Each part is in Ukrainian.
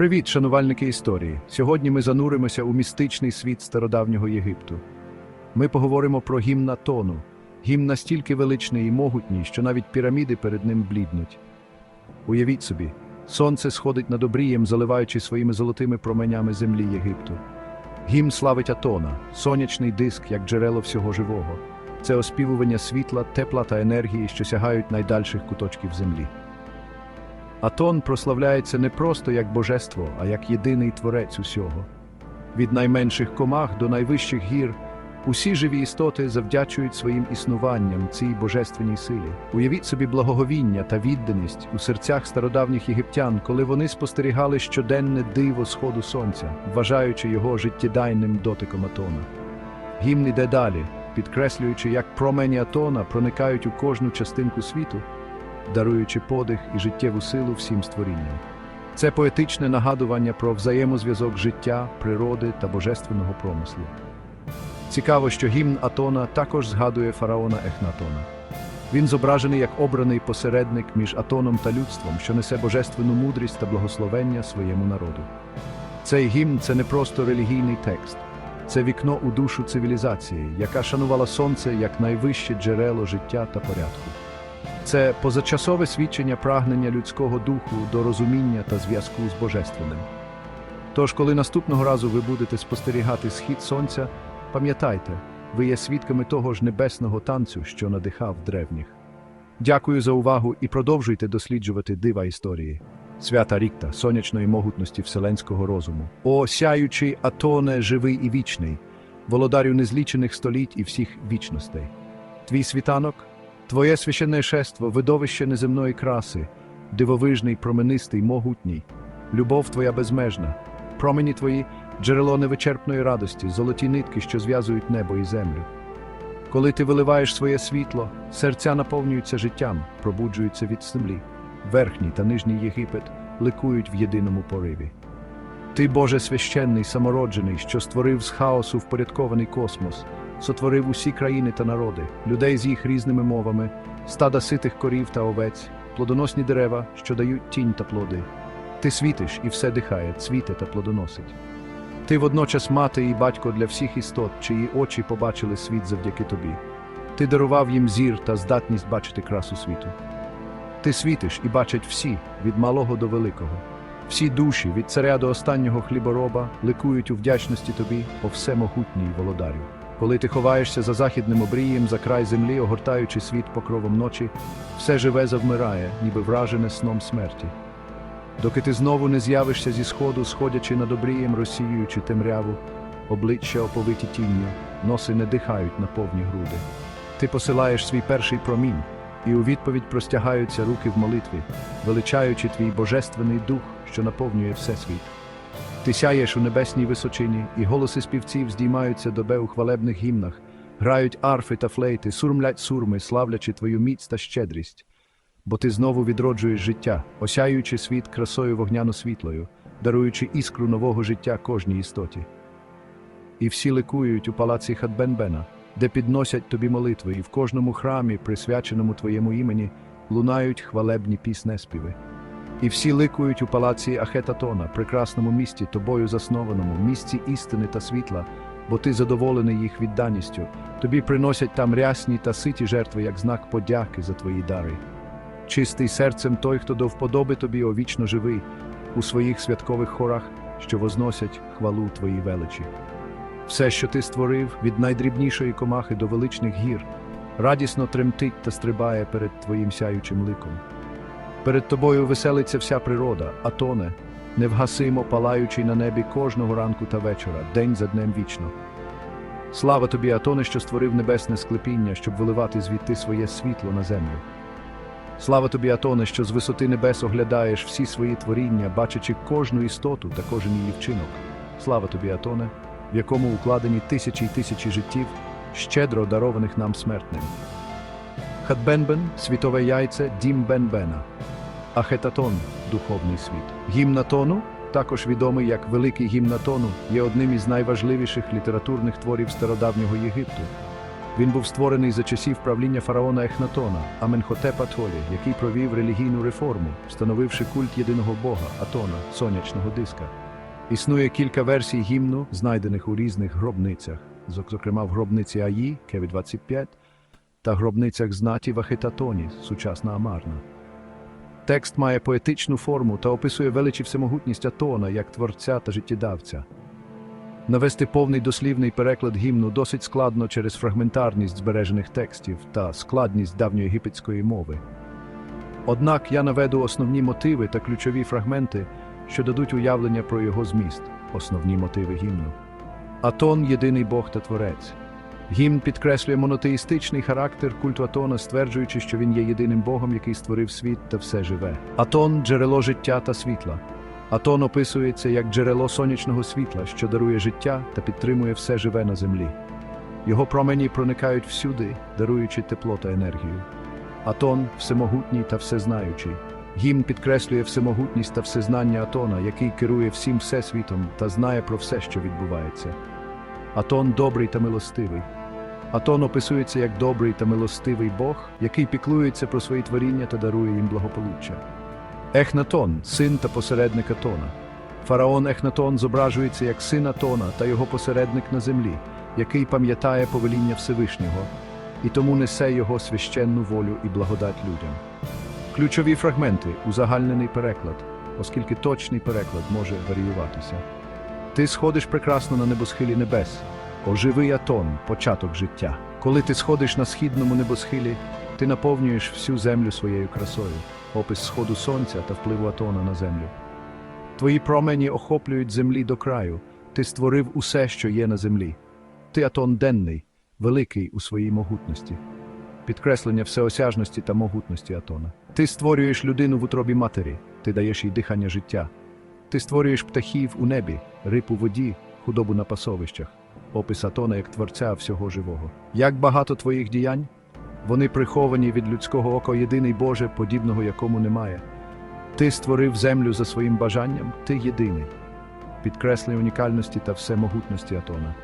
Привіт, шанувальники історії. Сьогодні ми зануримося у містичний світ стародавнього Єгипту. Ми поговоримо про гімн Атону. Гімн настільки величний і могутній, що навіть піраміди перед ним бліднуть. Уявіть собі, сонце сходить над обрієм, заливаючи своїми золотими променями землі Єгипту. Гімн славить Атона, сонячний диск, як джерело всього живого. Це оспівування світла, тепла та енергії, що сягають найдальших куточків землі. Атон прославляється не просто як божество, а як єдиний творець усього. Від найменших комах до найвищих гір усі живі істоти завдячують своїм існуванням цій божественній силі. Уявіть собі благоговіння та відданість у серцях стародавніх єгиптян, коли вони спостерігали щоденне диво сходу сонця, вважаючи його життєдайним дотиком Атона. Гімн іде далі, підкреслюючи, як промені Атона проникають у кожну частинку світу, даруючи подих і життєву силу всім створінням. Це поетичне нагадування про взаємозв'язок життя, природи та божественного промислу. Цікаво, що гімн Атона також згадує фараона Ехнатона. Він зображений як обраний посередник між Атоном та людством, що несе божественну мудрість та благословення своєму народу. Цей гімн це не просто релігійний текст, це вікно у душу цивілізації, яка шанувала сонце як найвище джерело життя та порядку. Це позачасове свідчення прагнення людського духу до розуміння та зв'язку з божественним. Тож, коли наступного разу ви будете спостерігати схід сонця, пам'ятайте, ви є свідками того ж небесного танцю, що надихав древніх. Дякую за увагу і продовжуйте досліджувати дива історії. Свята Рікта, сонячної могутності вселенського розуму. О, сяючий Атоне, живий і вічний, володарю незлічених століть і всіх вічностей. Твій світанок, твоє священне шество, видовище неземної краси, дивовижний, променистий, могутній, любов твоя безмежна, промені твої джерело невичерпної радості, золоті нитки, що зв'язують небо і землю. Коли ти виливаєш своє світло, серця наповнюються життям, пробуджуються від землі. Верхній та нижній Єгипет ликують в єдиному пориві. Ти, Боже священний, самороджений, що створив з хаосу впорядкований космос, сотворив усі країни та народи, людей з їх різними мовами, стада ситих корів та овець, плодоносні дерева, що дають тінь та плоди. Ти світиш і все дихає, цвіте та плодоносить. Ти водночас мати і батько для всіх істот, чиї очі побачили світ завдяки тобі. Ти дарував їм зір та здатність бачити красу світу. Ти світиш і бачать всі, від малого до великого. Всі душі, від царя до останнього хлібороба, ликують у вдячності тобі, о всемогутній володарю. Коли ти ховаєшся за західним обрієм, за край землі, огортаючи світ покровом ночі, все живе завмирає, ніби вражене сном смерті. Доки ти знову не з'явишся зі сходу, сходячи над обрієм, розсіюючи темряву, обличчя оповиті тінню, носи не дихають на повні груди. Ти посилаєш свій перший промінь, і у відповідь простягаються руки в молитві, величаючи твій божественний дух, що наповнює всесвіт. Ти сяєш у небесній височині, і голоси співців здіймаються до у хвалебних гімнах, грають арфи та флейти, сурмлять сурми, славлячи твою міць та щедрість. Бо ти знову відроджуєш життя, осяюючи світ красою вогняно-світлою, даруючи іскру нового життя кожній істоті. І всі ликують у палаці Хадбенбена, де підносять тобі молитви, і в кожному храмі, присвяченому твоєму імені, лунають хвалебні піснеспіви. І всі ликують у палаці Ахетатона, прекрасному місті, тобою заснованому, місці істини та світла, бо ти задоволений їх відданістю, тобі приносять там рясні та ситі жертви, як знак подяки за твої дари. Чистий серцем той, хто до вподоби тобі овічно живий, у своїх святкових хорах, що возносять хвалу твоїй величі. Все, що ти створив, від найдрібнішої комахи до величних гір, радісно тремтить та стрибає перед твоїм сяючим ликом. Перед тобою веселиться вся природа, а тоне, невгасимо палаючий на небі кожного ранку та вечора, день за днем вічно. Слава тобі, Атоне, що створив небесне склепіння, щоб виливати звідти своє світло на землю. Слава тобі, Атоне, що з висоти небес оглядаєш всі свої творіння, бачачи кожну істоту та кожен її вчинок. Слава тобі, Атоне, в якому укладені тисячі й тисячі життів, щедро дарованих нам смертним. Хатбенбен світове яйце дім Бенбена, Ахетатон духовний світ. Гімн Атону, також відомий як Великий гімн Атону, є одним із найважливіших літературних творів стародавнього Єгипту. Він був створений за часів правління фараона Ехнатона, Аменхотепа Толі, який провів релігійну реформу, встановивши культ єдиного бога Атона, сонячного диска. Існує кілька версій гімну, знайдених у різних гробницях, зокрема в гробниці Аї, Кеві 25, та гробницях знаті Вахитатоні, сучасна Амарна. Текст має поетичну форму та описує велич і всемогутність Атона як творця та життєдавця. Навести повний дослівний переклад гімну досить складно через фрагментарність збережених текстів та складність давньоєгипетської мови. Однак я наведу основні мотиви та ключові фрагменти, що дадуть уявлення про його зміст, основні мотиви гімну. Атон єдиний Бог та Творець. Гімн підкреслює монотеїстичний характер культу Атона, стверджуючи, що він є єдиним Богом, який створив світ та все живе. Атон джерело життя та світла. Атон описується як джерело сонячного світла, що дарує життя та підтримує все живе на землі. Його промені проникають всюди, даруючи тепло та енергію. Атон всемогутній та всезнаючий. Гімн підкреслює всемогутність та всезнання Атона, який керує всім всесвітом та знає про все, що відбувається. Атон добрий та милостивий. Атон описується як добрий та милостивий Бог, який піклується про свої творіння та дарує їм благополуччя. Ехнатон син та посередник Атона. Фараон Ехнатон зображується як син Атона та його посередник на землі, який пам'ятає повеління Всевишнього, і тому несе його священну волю і благодать людям. Ключові фрагменти узагальнений переклад, оскільки точний переклад може варіюватися. Ти сходиш прекрасно на небосхилі небес, оживий Атон, початок життя. Коли ти сходиш на східному небосхилі, ти наповнюєш всю землю своєю красою, опис сходу сонця та впливу Атона на землю. Твої промені охоплюють землі до краю, ти створив усе, що є на землі. Ти Атон денний, великий у своїй могутності. Підкреслення всеосяжності та могутності Атона. Ти створюєш людину в утробі матері, ти даєш їй дихання життя. Ти створюєш птахів у небі, риб у воді, худобу на пасовищах, опис Атона як творця всього живого. Як багато твоїх діянь? Вони приховані від людського ока єдиний Боже, подібного якому немає. Ти створив землю за своїм бажанням, ти єдиний. Підкреслення унікальності та всемогутності Атона.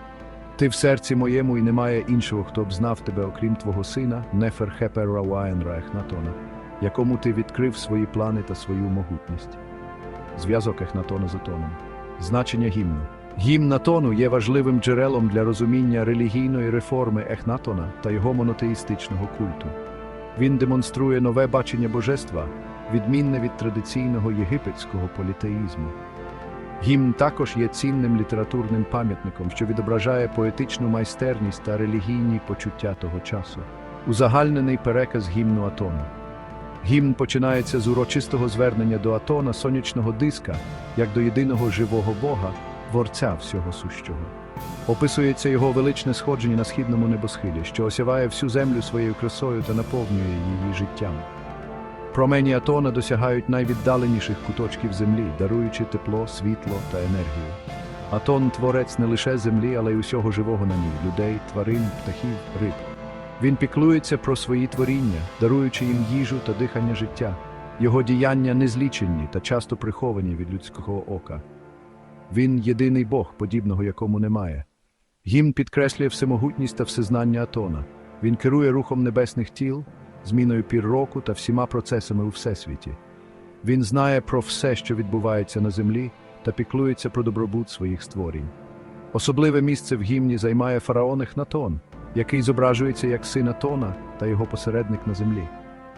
Ти в серці моєму і немає іншого, хто б знав тебе, окрім твого сина, Неферхепер Рауаен Раехнатона, якому ти відкрив свої плани та свою могутність. Зв'язок Ехнатона з Атоном. Значення гімну. Гімн Атону є важливим джерелом для розуміння релігійної реформи Ехнатона та його монотеїстичного культу. Він демонструє нове бачення божества, відмінне від традиційного єгипетського політеїзму. Гімн також є цінним літературним пам'ятником, що відображає поетичну майстерність та релігійні почуття того часу. Узагальнений переказ гімну Атону. Гімн починається з урочистого звернення до Атона сонячного диска, як до єдиного живого Бога, творця всього сущого. Описується його величне сходження на східному небосхилі, що осяває всю землю своєю красою та наповнює її життям. Промені Атона досягають найвіддаленіших куточків землі, даруючи тепло, світло та енергію. Атон творець не лише землі, але й усього живого на ній людей, тварин, птахів, риб. Він піклується про свої творіння, даруючи їм їжу та дихання життя. Його діяння незліченні та часто приховані від людського ока. Він єдиний Бог, подібного якому немає. Гімн підкреслює всемогутність та всезнання Атона. Він керує рухом небесних тіл, зміною пір року та всіма процесами у всесвіті. Він знає про все, що відбувається на землі, та піклується про добробут своїх створінь. Особливе місце в гімні займає фараон Ехнатон, який зображується як син Атона та його посередник на землі.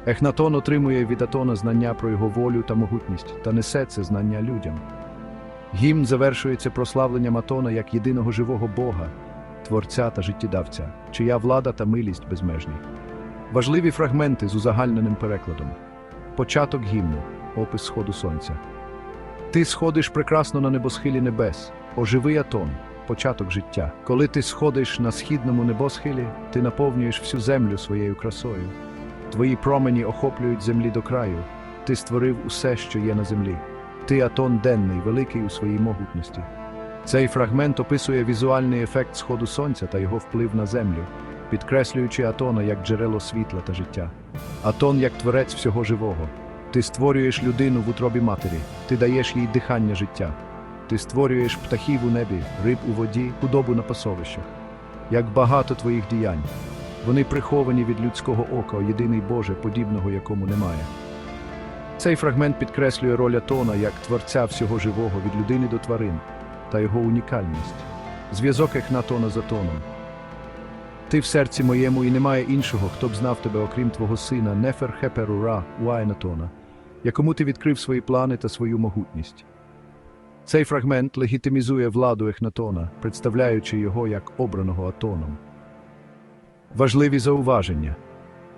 Ехнатон отримує від Атона знання про його волю та могутність та несе це знання людям. Гімн завершується прославленням Атона як єдиного живого Бога, творця та життєдавця, чия влада та милість безмежні. Важливі фрагменти з узагальненим перекладом. Початок гімну, опис сходу сонця. Ти сходиш прекрасно на небосхилі небес, оживий Атон, початок життя. Коли ти сходиш на східному небосхилі, ти наповнюєш всю землю своєю красою. Твої промені охоплюють землі до краю. Ти створив усе, що є на землі. Ти Атон денний, великий у своїй могутності. Цей фрагмент описує візуальний ефект сходу сонця та його вплив на землю, підкреслюючи Атона як джерело світла та життя. Атон як творець всього живого. Ти створюєш людину в утробі матері, ти даєш їй дихання життя. Ти створюєш птахів у небі, риб у воді, худобу на пасовищах. Як багато твоїх діянь. Вони приховані від людського ока, єдиний Боже, подібного якому немає. Цей фрагмент підкреслює роль Атона як творця всього живого від людини до тварин та його унікальність. Зв'язок Ехнатона з Атоном. Ти в серці моєму і немає іншого, хто б знав тебе, окрім твого сина, Нефер Хеперура Уайнатона, якому ти відкрив свої плани та свою могутність. Цей фрагмент легітимізує владу Ехнатона, представляючи його як обраного Атоном. Важливі зауваження.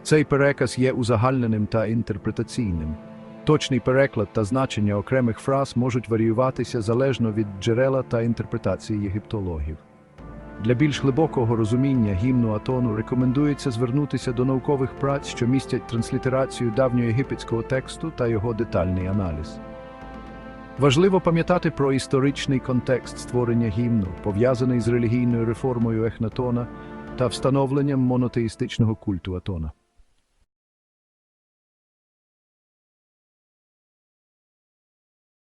Цей переказ є узагальненим та інтерпретаційним. Точний переклад та значення окремих фраз можуть варіюватися залежно від джерела та інтерпретації єгиптологів. Для більш глибокого розуміння гімну Атону рекомендується звернутися до наукових праць, що містять транслітерацію давньоєгипетського тексту та його детальний аналіз. Важливо пам'ятати про історичний контекст створення гімну, пов'язаний з релігійною реформою Ехнатона та встановленням монотеїстичного культу Атона.